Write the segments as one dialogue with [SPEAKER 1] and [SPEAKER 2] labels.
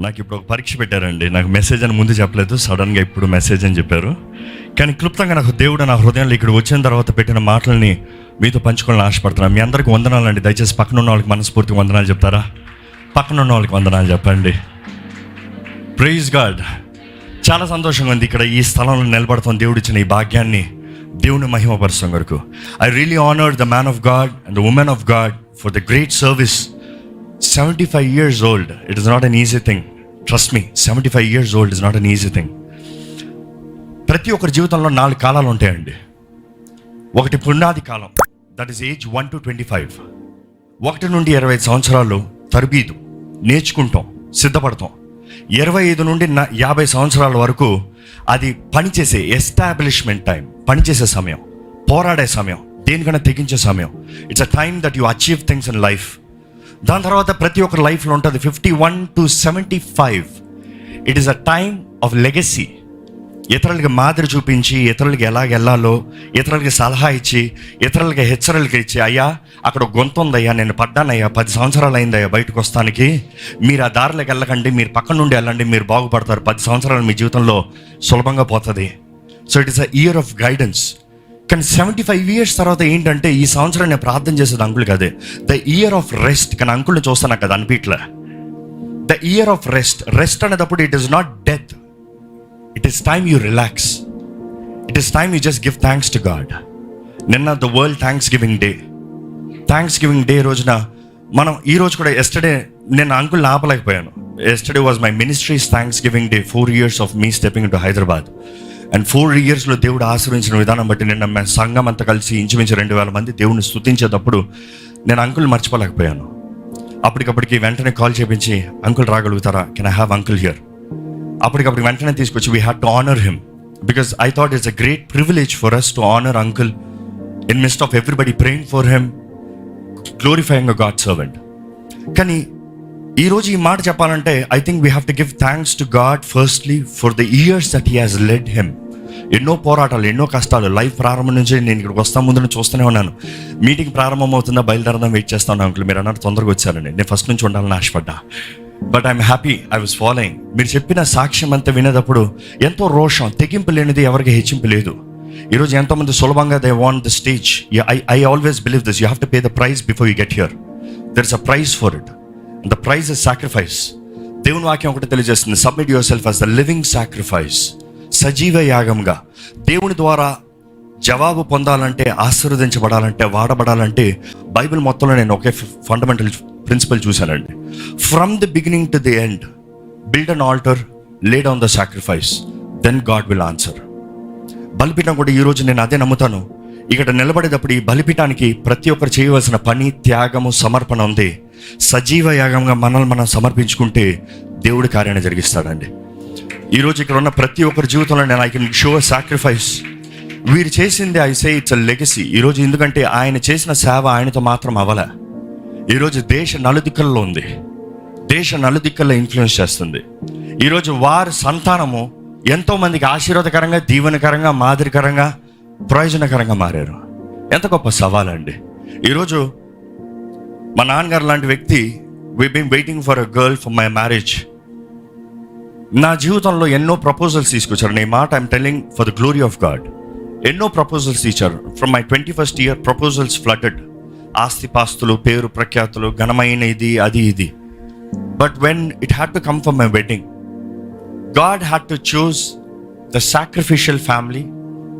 [SPEAKER 1] నాకు ఇప్పుడు ఒక పరీక్ష పెట్టారండి. నాకు మెసేజ్ అని ముందు చెప్పలేదు. సడన్గా ఇప్పుడు మెసేజ్ అని చెప్పారు. కానీ క్లుప్తంగా నాకు దేవుడు నా హృదయంలో ఇక్కడ వచ్చిన తర్వాత పెట్టిన మాటల్ని మీతో పంచుకోవాలని ఆశపడుతున్నాను మీ అందరికి వందనాలండి దయచేసి పక్కన ఉన్న వాళ్ళకి మనస్ఫూర్తి వందనాలు చెప్తారా? పక్కన ఉన్న వాళ్ళకి వందనాలు చెప్పండి. ప్రైజ్ గాడ్ చాలా సంతోషంగా ఉంది ఇక్కడ ఈ స్థలంలో నిలబడతాం. దేవుడు ఇచ్చిన ఈ భాగ్యాన్ని దేవుని మహిమపరుస్తాం కొరకు. I really honoured the man of God and the woman of God for the great service seventy five years old it is not an easy thing trust me seventy five years old is not an easy thing ప్రతి ఒక్కరి జీవితంలో నాలుగు కాలాలు ఉంటాయండి. ఒకటి పునాది కాలం that is age one to twenty five ఒకటి నుండి ఇరవై ఐదు సంవత్సరాలు తరబీదు నేర్చుకుంటాం సిద్ధపడతాం. ఇరవై ఐదు నుండి నా యాభై సంవత్సరాల వరకు అది పనిచేసే ఎస్టాబ్లిష్మెంట్ టైం పనిచేసే సమయం పోరాడే సమయం దేనికైనా తెగించే సమయం. It's a time that you achieve things in life దాని తర్వాత ప్రతి ఒక్కరి లైఫ్లో ఉంటుంది fifty one to seventy five. It is a time of legacy ఇతరులకి మాదిరి చూపించి ఇతరులకి ఎలా వెళ్ళాలో ఇతరులకి సలహా ఇచ్చి ఇతరులకి హెచ్చరికలు ఇచ్చి అయ్యా అక్కడ గొంత గొంతు ఉందయ్యా నేను పడ్డానయ్యా పది సంవత్సరాలు అయిందయ్యా బయటకు వస్తానికి. మీరు ఆ దారిలోకి వెళ్ళకండి మీరు పక్క నుండి వెళ్ళండి మీరు బాగుపడతారు పది సంవత్సరాలు మీ జీవితంలో సులభంగా పోతుంది. So it is a year of guidance కానీ సెవెంటీ ఫైవ్ ఇయర్స్ తర్వాత ఏంటంటే ఈ సంవత్సరం నేను ప్రార్థన చేసేది అంకుల్ కదే ద ఇయర్ ఆఫ్ రెస్ట్ కానీ అంకుల్ని చూస్తాను కదా అనిపిట్లే. The year of rest rest అనేటప్పుడు it is not death it is time you relax it is time you just give thanks to God నిన్న the world thanksgiving day thanksgiving day రోజున మనం ఈ రోజు కూడా ఎస్టర్డే నేను uncle ఆపలేకపోయాను. Yesterday was my ministries thanksgiving day four years of me stepping to Hyderabad and four ఇయర్స్లో దేవుడు ఆశ్రయించిన విధానం బట్టి నిన్న సంఘం అంతా కలిసి ఇంచుమించు రెండు వేల మంది దేవుడిని స్థుతించేటప్పుడు నేను అంకుల్ మర్చిపోలేకపోయాను. అప్పటికప్పటికి వెంటనే కాల్ చేపించి uncle రాగలుగుతారా? Can I have uncle here అప్పటికప్పుడు వెంటనే తీసుకొచ్చి we have to honour him because I thought it's a great privilege for us to honour uncle in midst of everybody praying for him glorifying a God servant కానీ ఈరోజు ఈ మాట చెప్పాలంటే I think we have to give thanks to God firstly for the years that he has led him ఎన్నో పోరాటాలు ఎన్నో కష్టాలు. Life ప్రారంభం నుంచి నేను ఇక్కడికి వస్తా ముందు చూస్తూనే ఉన్నాను. మీటింగ్ ప్రారంభం అవుతుందా బయలుదేరదాం వెయిట్ చేస్తాను అంకుల్ మీరు అన్నారు తొందరగా వచ్చారండి. నేను ఫస్ట్ నుంచి ఉండాలని ఆశపడ్డా. But I'm happy I was following మీరు చెప్పిన సాక్ష్యం అంతా వినేటప్పుడు ఎంతో రోషం తెగింపు లేనిది ఎవరికి హెచ్చింపు లేదు. ఈరోజు ఎంతోమంది సులభంగా they want the stage I I always believe this you have to pay the price before you get here there is a price for it the price is sacrifice దేవుని వాక్యం ఒకటి తెలియజేస్తుంది. Submit your self as the living sacrifice సజీవ యాగంగా దేవుని ద్వారా జవాబు పొందాలంటే ఆశీర్వదించబడాలంటే వాడబడాలంటే బైబిల్ మొత్తంలో నేను ఒకే ఫండమెంటల్ ప్రిన్సిపల్ చూశానండి. From the beginning to the end build an altar laid on the sacrifice then God will answer బలిపీఠం కూడా ఈరోజు నేను అదే నమ్ముతాను. ఇక్కడ నిలబడేటప్పుడు ఈ బలిపీఠానికి ప్రతి ఒక్కరు చేయవలసిన పని త్యాగము సమర్పణ ఉంది. సజీవ యాగంగా మనల్ని మనం సమర్పించుకుంటే దేవుడి కార్యాన్ని జరిగిస్తాడండి. ఈరోజు ఇక్కడ ఉన్న ప్రతి ఒక్కరి జీవితంలో నేను ఐ కెన్ షో సాక్రిఫైస్ వీరు చేసింది I say it's a legacy ఈరోజు ఎందుకంటే ఆయన చేసిన సేవ ఆయనతో మాత్రం అవ్వలే ఈరోజు దేశ నలుదిక్కల్లో ఉంది. దేశ నలుదిక్కల్లో ఇన్ఫ్లుయెన్స్ చేస్తుంది. ఈరోజు వారి సంతానము ఎంతో మందికి ఆశీర్వాదకరంగా దీవెనకరంగా మాదిరికరంగా ప్రయోజనకరంగా మారారు. ఎంత గొప్ప సవాలండి. ఈరోజు మా నాన్నగారు లాంటి వ్యక్తి we been waiting for a girl for my marriage నా జీవితంలో ఎన్నో ప్రపోజల్స్ తీసుకొచ్చారు. నేను మాట I'm telling for the glory of God ఎన్నో ప్రపోజల్స్ ఇచ్చారు. From my twenty first year proposals flooded ఆస్తిపాస్తులు పేరు ప్రఖ్యాతులు ఘనమైన ఇది అది ఇది. But when it had to come for my wedding God had to choose the sacrificial family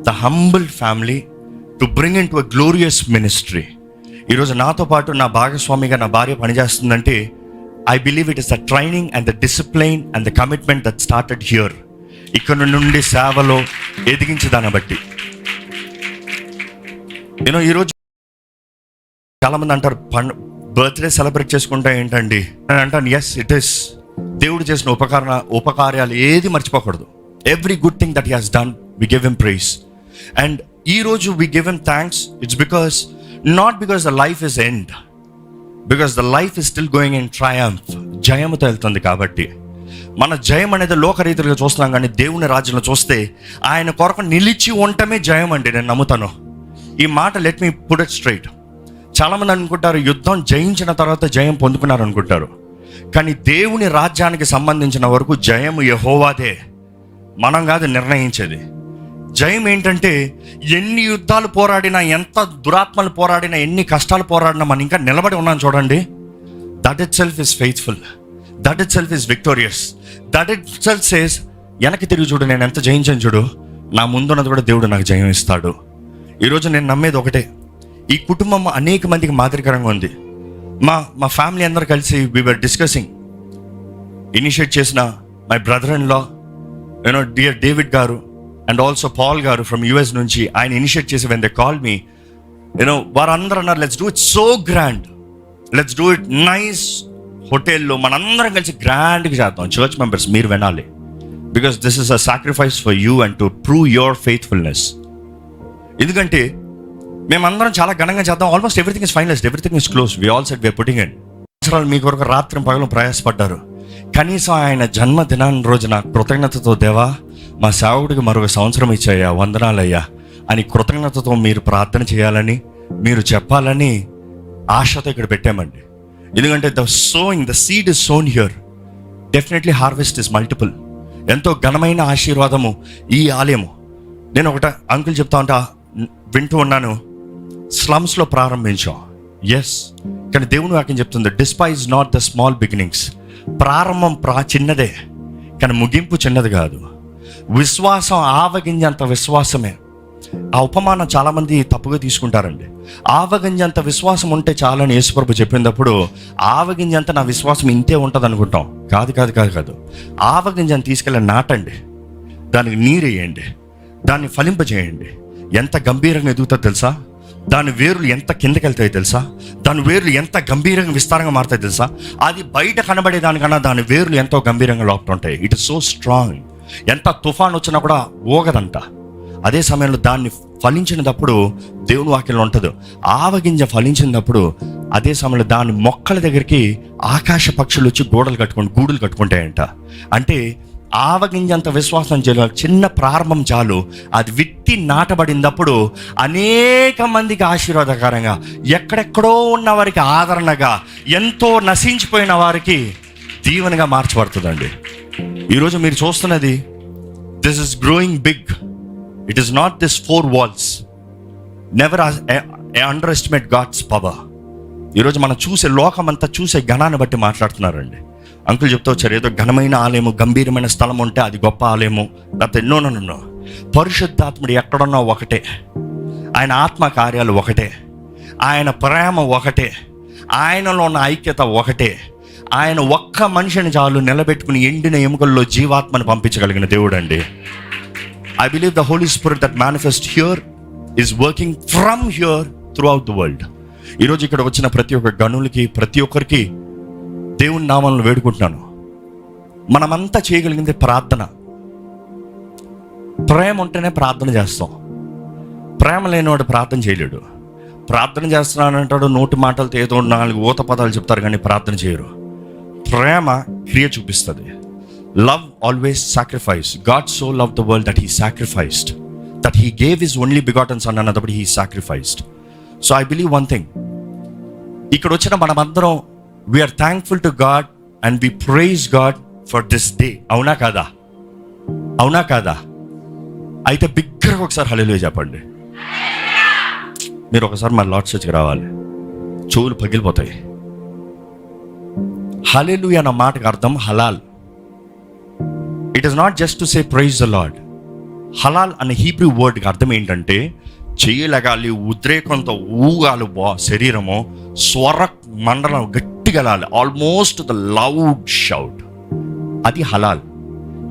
[SPEAKER 1] the humble family to bring in to a glorious ministry ఈరోజు నాతో పాటు నా భాగస్వామిగా నా భార్య పనిచేస్తుందంటే I believe it is the training and the discipline and the commitment that started here ఇక్కడ నుండి సేవలో ఎదిగించి దాన్ని బట్టి. నేను ఈరోజు చాలామంది అంటారు పండు బర్త్డే సెలబ్రేట్ చేసుకుంటా ఏంటండి? నేను అంటాను ఎస్ ఇట్ ఇస్ దేవుడు చేసిన ఉపకారణ ఉపకార్యాలు ఏది మర్చిపోకూడదు. Every good thing that has done we give them praise and ఈ రోజు వి give them thanks it's because not because the life is end because the life is still going in triumph జయముతో వెళ్తుంది కాబట్టి. మన జయం అనేది లోకరీతిగా చూస్తున్నాం కానీ దేవుని రాజ్యంలో చూస్తే ఆయన కొరకు నిలిచి ఉండటమే జయం అండి నేను నమ్ముతాను. ఈ మాట let me put it straight చాలామంది అనుకుంటారు యుద్ధం జయించిన తర్వాత జయం పొందుకున్నారు అనుకుంటారు కానీ దేవుని రాజ్యానికి సంబంధించిన వరకు జయము యహోవాదే. మనం కాదు నిర్ణయించేది. జయం ఏంటంటే ఎన్ని యుద్ధాలు పోరాడినా ఎంత దురాత్మలు పోరాడినా ఎన్ని కష్టాలు పోరాడినా మనం ఇంకా నిలబడి ఉన్నాం చూడండి. That itself is faithful that itself is victorious that itself says వెనక్కి తిరిగి చూడు నేను ఎంత జయించాను చూడు. నా ముందున్నది కూడా దేవుడు నాకు జయం ఇస్తాడు. ఈరోజు నేను నమ్మేది ఒకటే. ఈ కుటుంబం అనేక మందికి మాదిరికరంగా ఉంది. మా మా ఫ్యామిలీ అందరు కలిసి వర్ డిస్కసింగ్ ఇనిషియేట్ చేసిన my brother in law you know dear David garu. And also Paul garu from US నుంచి ఆయన ఇనిషియేట్ చేసి when they call me you know వారందరూ అన్నారు let's do it so grand let's do it nice హోటల్లో మనందరం కలిసి గ్రాండ్గా చేద్దాం. చర్చ్ మెంబర్స్ మీరు వినాలి. Because this is a sacrifice for you and to prove your faithfulness ఎందుకంటే మేమందరం చాలా ఘనంగా చేద్దాం. Almost everything is finalized everything is close we all set we putting in సంవత్సరాలు మీ కొరకు రాత్రి పగలు ప్రయాసపడ్డారు. కనీసం ఆయన జన్మదినాన్ని రోజున కృతజ్ఞతతో దేవా మా సేవకుడికి మరొక సంవత్సరం ఇచ్చాయా వందనాలయ్యా. అని కృతజ్ఞతతో మీరు ప్రార్థన చేయాలని మీరు చెప్పాలని ఆశతో ఇక్కడ పెట్టామండి. ఎందుకంటే the sowing the seed is sown here definitely harvest is multiple ఎంతో ఘనమైన ఆశీర్వాదము ఈ ఆలయము. నేను ఒకట అంకుల్ చెప్తా ఉంటా వింటూ ఉన్నాను. స్లమ్స్లో ప్రారంభించాం. ఎస్ కానీ దేవుని వాక్యం చెప్తుంది despise not the small beginnings ప్రారంభం ప్రా చిన్నదే కానీ ముగింపు చిన్నది కాదు. విశ్వాసం ఆవగింజంత విశ్వాసమే. ఆ ఉపమానం చాలామంది తప్పుగా తీసుకుంటారండి. ఆవగింజంత విశ్వాసం ఉంటే చాలని యేసుప్రభు చెప్పినప్పుడు ఆవగింజంత నా విశ్వాసం ఇంతే ఉంటుంది అనుకుంటాం కాదు కాదు కాదు కాదు. ఆవగింజను తీసుకెళ్ళి నాటండి. దానికి నీరు వేయండి దాన్ని ఫలింపజేయండి. ఎంత గంభీరంగా ఎదుగుతుందో తెలుసా? దాని వేర్లు ఎంత కిందకి వెళ్తాయో తెలుసా? దాని వేర్లు ఎంత గంభీరంగా విస్తారంగా మారుతాయి తెలుసా? అది బయట కనబడే దానికన్నా దాని వేర్లు ఎంతో గంభీరంగా లోపల ఉంటాయి. ఇట్ ఇస్ సో స్ట్రాంగ్ ఎంత తుఫాన్ వచ్చినా కూడా ఓగదంట అదే సమయంలో దాన్ని ఫలించినప్పుడు దేవుని వాక్యంలో ఉంటుంది. ఆవగింజ ఫలించినప్పుడు అదే సమయంలో దాని మొక్కల దగ్గరికి ఆకాశ పక్షులు వచ్చి గోడలు కట్టుకొని గూడులు కట్టుకుంటాయంట. అంటే ఆవగింజంత విశ్వాసం చేయాలి చిన్న ప్రారంభం చాలు. అది విత్తి నాటబడినప్పుడు అనేక మందికి ఆశీర్వాదకరంగా ఎక్కడెక్కడో ఉన్న వారికి ఆదరణగా ఎంతో నశించిపోయిన వారికి దీవెనగా మార్చబడుతుందండి. ఈరోజు మీరు చూస్తున్నది this is growing big it is not this four walls never underestimate God's power ఈరోజు మనం చూసే లోకమంతా చూసే ఘనాన్ని బట్టి మాట్లాడుతున్నారండి. అంకుల్ చెప్తా వచ్చారు ఏదో ఘనమైన ఆలయము గంభీరమైన స్థలం ఉంటే అది గొప్ప ఆలయము. లేకపోతే ఎన్నో నన్ను పరిశుద్ధాత్ముడు ఎక్కడున్నా ఒకటే. ఆయన ఆత్మ కార్యాలు ఒకటే. ఆయన ప్రేమ ఒకటే. ఆయనలో ఉన్న ఐక్యత ఒకటే. ఆయన ఒక్క మనిషిని చాలు నిలబెట్టుకుని ఎండిన ఎముకల్లో జీవాత్మను పంపించగలిగిన దేవుడు అండి I believe the Holy Spirit that manifest here is working from here throughout the world ఈరోజు ఇక్కడ వచ్చిన ప్రతి ఒక్క గనులకి ప్రతి ఒక్కరికి దేవుని నామాలను వేడుకుంటున్నాను. మనమంతా చేయగలిగింది ప్రార్థన. ప్రేమ ఉంటేనే ప్రార్థన చేస్తాం. ప్రేమ లేనివాడు ప్రార్థన చేయలేడు. ప్రార్థన చేస్తున్నానంటాడు నోటి మాటలతో ఏదో నాలుగు ఊత పదాలు చెప్తారు కానీ ప్రార్థన చేయరు. ప్రేమ క్రియ చూపిస్తుంది. Love always sacrifice God so love the world that he sacrificed that he gave is only begotten son అన్నప్పుడు he sacrificed so I believe one thing ఇక్కడ వచ్చిన మనమందరం we are thankful to God and we praise God for this day అవునా కాదా? అవునా కాదా? అయితే బిగ్గరగా ఒకసారి హలో చెప్పండి. మీరు ఒకసారి మా లార్డ్ చర్చ్కి రావాలి. చెవులు పగిలిపోతాయి. హలేలు అన్న మాటకు అర్థం హలాల్. It is not just to say praise the Lord హలాల్ అనే హీబ్రూ వర్డ్కి అర్థం ఏంటంటే చేయలగాలి ఉద్రేకంతో ఊగాలి బా శరీరము స్వర మండలం గట్టిగలాలి. ఆల్మోస్ట్ ద లౌడ్ షౌట్ అది హలాల్.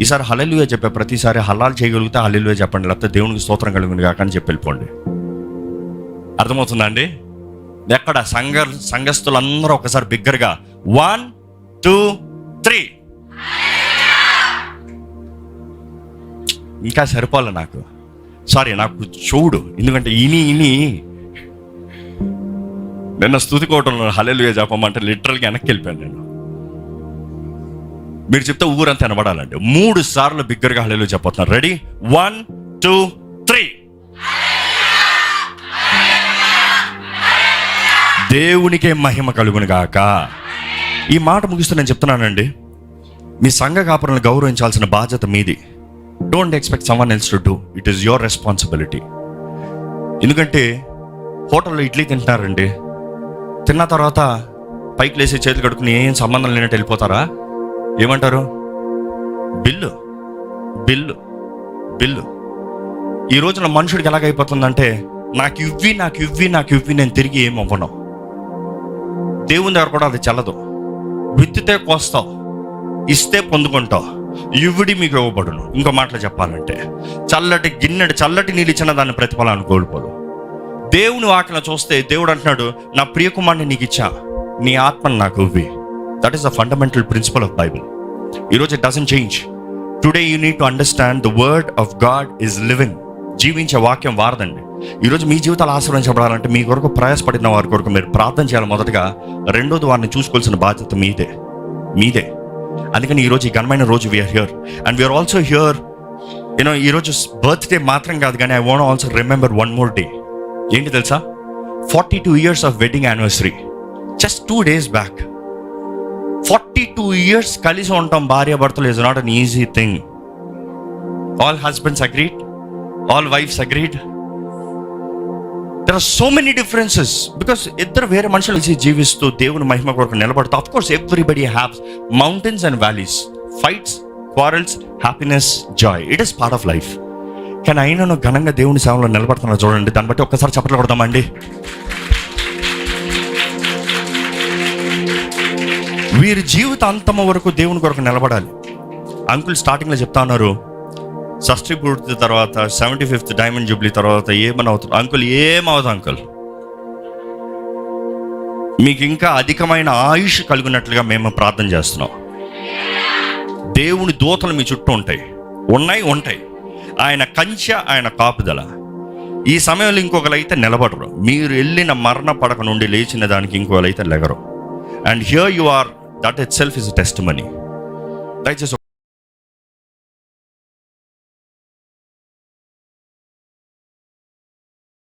[SPEAKER 1] ఈసారి హలలుగా చెప్పే ప్రతిసారి హలాల్ చేయగలిగితే హలలుగా చెప్పండి. లేకపోతే దేవునికి స్తోత్రం కలిగింది కాక అని చెప్పి వెళ్ళిపోండి. అర్థమవుతుందా అండి? ఎక్కడ సంఘ సంఘస్థులందరూ ఒకసారి బిగ్గరగా వన్ టూ త్రీ. ఇంకా సరిపోలే నాకు. సారీ నాకు చూడు. ఎందుకంటే ఇని ఇని. నిన్న స్థుతి కోటంలో హలెలుగా చెప్పమంటే లిటరల్గా వెనక్కి వెళ్ళిపోయాను నేను. మీరు చెప్తే ఊరంతా వినబడాలండి. మూడు సార్లు బిగ్గరగా హలెలు చెప్పొస్తున్నారు రెడీ వన్ టూ త్రీ దేవునికే మహిమ కలుగును గాక. ఈ మాట ముగిస్తూ నేను చెప్తున్నానండి. మీ సంఘ కాపురను గౌరవించాల్సిన బాధ్యత మీది. Don't expect someone else to do it is your responsibility ఎందుకంటే హోటల్లో ఇడ్లీ తింటున్నారండి. తిన్న తర్వాత పైకి లేసి చేతులు కడుక్కుని ఏం సంబంధం లేనట్టు వెళ్ళిపోతారా? ఏమంటారు? Bill bill bill. ఈ రోజున మనుషుడికి ఎలాగైపోతుందంటే నాకు ఇవ్వి నాకు ఇవ్వి నాకు ఇవ్వి నేను తిరిగి ఏం అవ్వను దేవుని దగ్గర కూడా అది చల్లదు. విత్తితే కోస్తావు ఇస్తే పొందుకుంటావు. ఇవ్విడి మీకు ఇవ్వబడును. ఇంకో మాటలు చెప్పాలంటే చల్లటి గిన్నెడు చల్లటి నీళ్ళు ఇచ్చిన దాన్ని ప్రతిఫలాన్ని కోల్పోదు. దేవుని వాకిన చూస్తే దేవుడు అంటున్నాడు నా ప్రియకుమార్ని నీకు ఇచ్చా. నీ ఆత్మను నాకు ఇవ్వి. That is the fundamental principle of Bible ఈరోజు it doesn't change today you need to understand the word of God is living జీవించే వాక్యం వారదండి. ఈరోజు మీ జీవితాలు ఆశ్రయించబడాలంటే మీ కొరకు ప్రయాసపడిన వారి కొరకు మీరు ప్రార్థన చేయాలి మొదటగా. రెండోది వారిని చూసుకోవాల్సిన బాధ్యత మీదే. మీదే. అందుకని ఈరోజు ఈ ఘనమైన రోజు we are here and we are also here you know ఈరోజు బర్త్డే మాత్రం కాదు కానీ I want also remember one more day ఏంటి తెలుసా? Forty two years of wedding anniversary just two days back forty two years కలిసి ఉంటాం భార్య భర్తలు is not an easy thing all husbands agreed all wives agreed there are so many differences because ఇద్దరు వేరే మనుషులు కలిసి జీవిస్తూ దేవుని మహిమ కొరకు నిలబడుతూ of course everybody haves mountains and valleys fights quarrels happiness joy it is part of life కానీ అయినా ఘనంగా దేవుని సేవలో నిలబడుతున్నా చూడండి. దాన్ని బట్టి ఒక్కసారి చప్పట్లు కొడదామండి. వీరి జీవిత అంతమ వరకు దేవుని కొరకు నిలబడాలి. అంకుల్ స్టార్టింగ్లో చెప్తా ఉన్నారు షష్ఠీ పూర్తి తర్వాత సెవెంటీ ఫిఫ్త్ డైమండ్ జూబ్లీ తర్వాత ఏమని అవుతుంది అంకుల్ ఏమవుతుంది అంకుల్? మీకు ఇంకా అధికమైన ఆయుష్ కలిగినట్లుగా మేము ప్రార్థన చేస్తున్నాం. దేవుని దూతలు మీ చుట్టూ ఉంటాయి. ఉన్నాయి ఉంటాయి. ఆయన కంచె ఆయన కాపుదల. ఈ సమయంలో ఇంకొకరైతే నిలబడరు. మీరు వెళ్ళిన మరణ పడక నుండి లేచిన దానికి ఇంకొకరైతే లెగరు. And here you are that itself is testimony దయచేసి